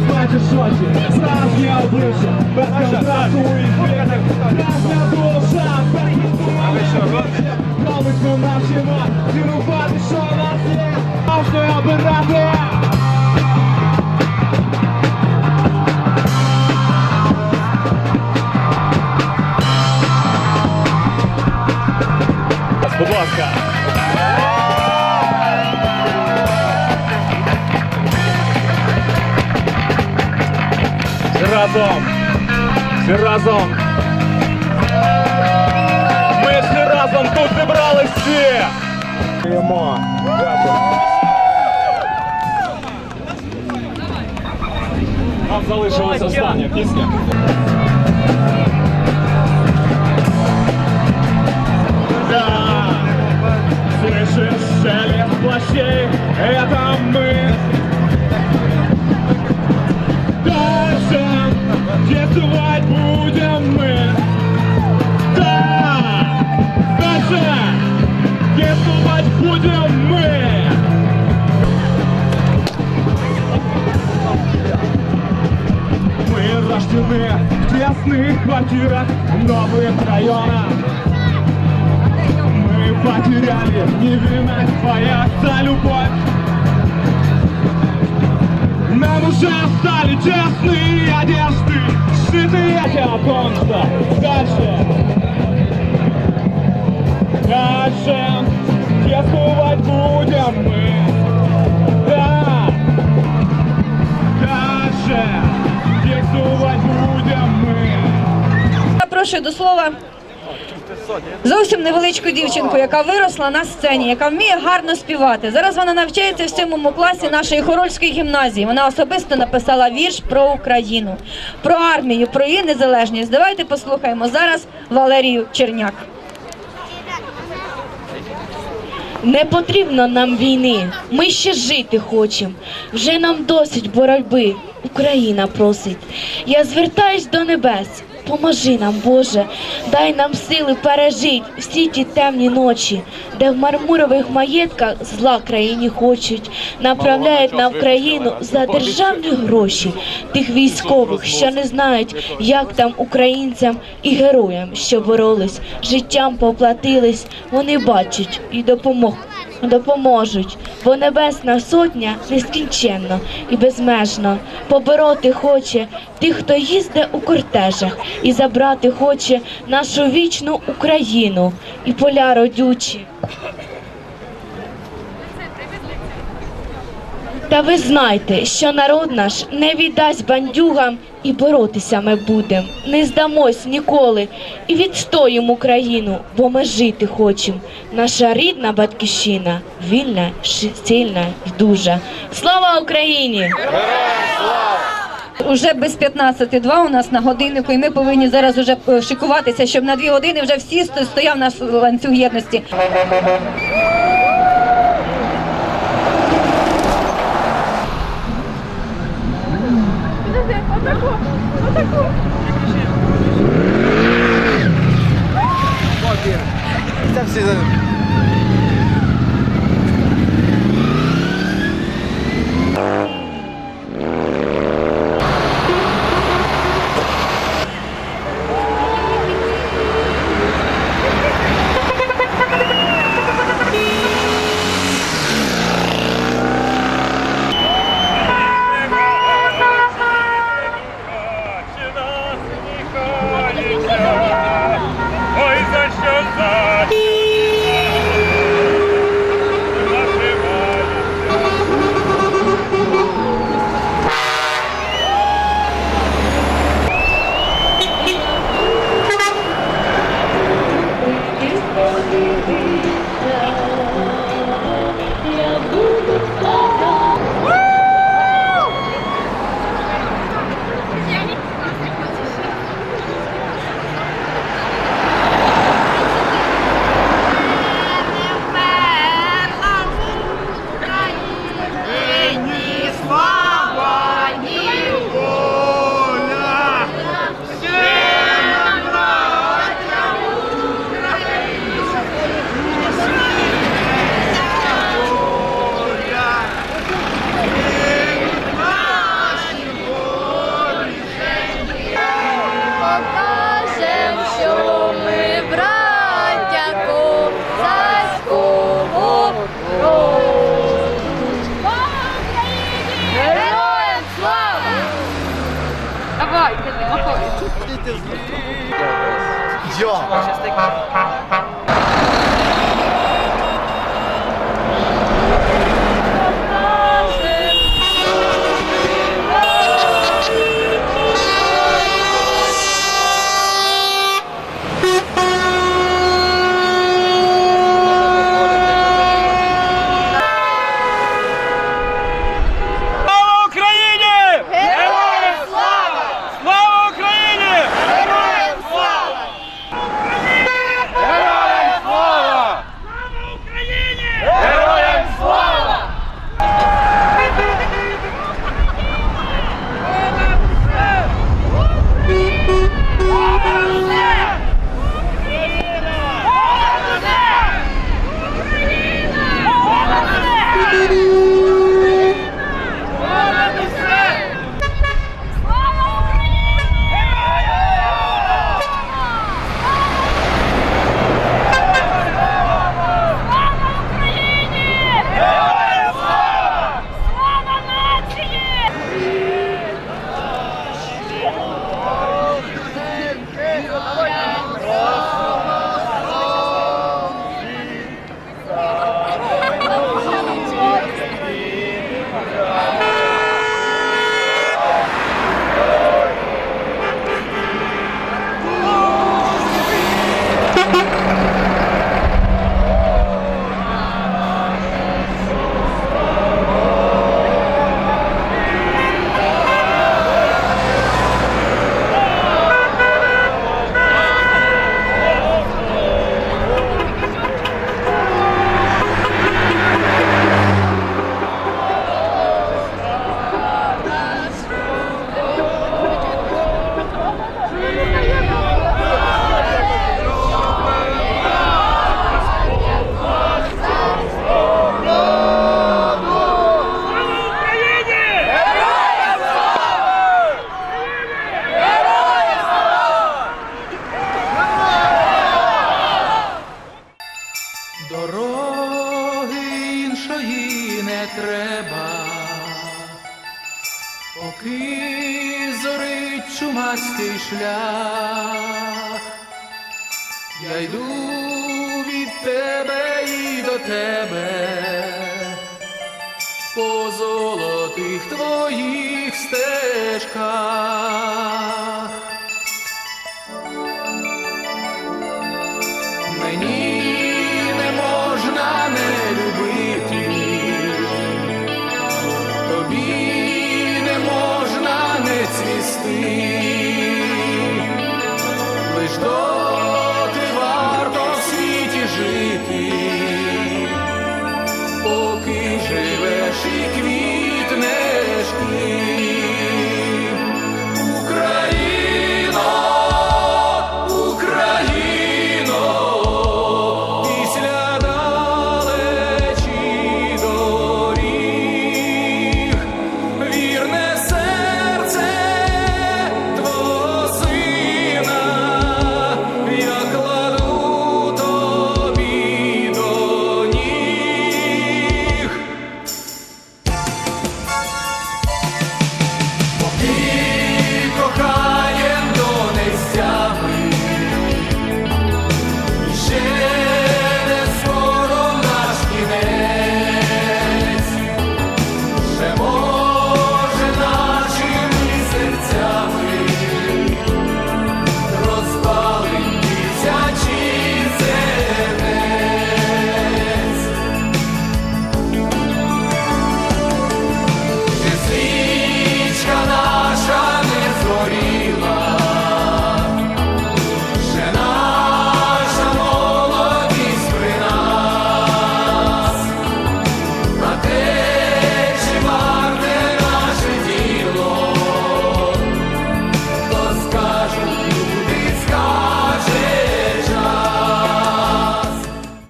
бачиш очі, справжнє обличчя, без контрасту і звідти, справжня душа, без контрасту. Колись ми навчимо цінувати, що нас є, завжди обирати. разом. Всі разом. Ми всі разом тут зібрались всі. Дякую. Нам залишилась остання пісня. Да, слышишь шелест плащей, это мы. Мы. Мы рождены в тесных квартирах новых районов. Мы потеряли невинность за любовь. Нам уже стали тесные одежды, сшитые японца. Дальше, Запрошую до слова зовсім невеличку дівчинку, яка виросла на сцені, яка вміє гарно співати. Зараз вона навчається в сьомому класі нашої хорольської гімназії. Вона особисто написала вірш про Україну, про армію, про її незалежність. Давайте послухаємо зараз Валерію Черняк. Не потрібно нам війни, ми ще жити хочемо. Вже нам досить боротьби. Україна просить. Я звертаюсь до небес. Поможи нам, Боже, дай нам сили пережить всі ті темні ночі, де в мармурових маєтках зла країні хочуть, направляють на Україну за державні гроші тих військових, що не знають, як там українцям і героям, що боролись, життям поплатились, вони бачать і допомог. Допоможуть, бо небесна сотня нескінченно і безмежно побороти хоче тих, хто їзде у кортежах, і забрати хоче нашу вічну Україну і поля родючі. Та ви знайте, що народ наш не віддасть бандюгам і боротися ми будем. Не здамось ніколи і відстоїмо Україну, бо ми жити хочемо. Наша рідна батьківщина вільна, сильна і дуже. Слава Україні! Уже без 15.02 у нас на годиннику, і ми повинні зараз уже е, шикуватися, щоб на дві години вже всі стояв наш ланцюг єдності. Отаку, отаку. Це всі Lite Ja! Поки зорить чумастий шлях, я йду від тебе і до тебе, по золотих твоїх стежках.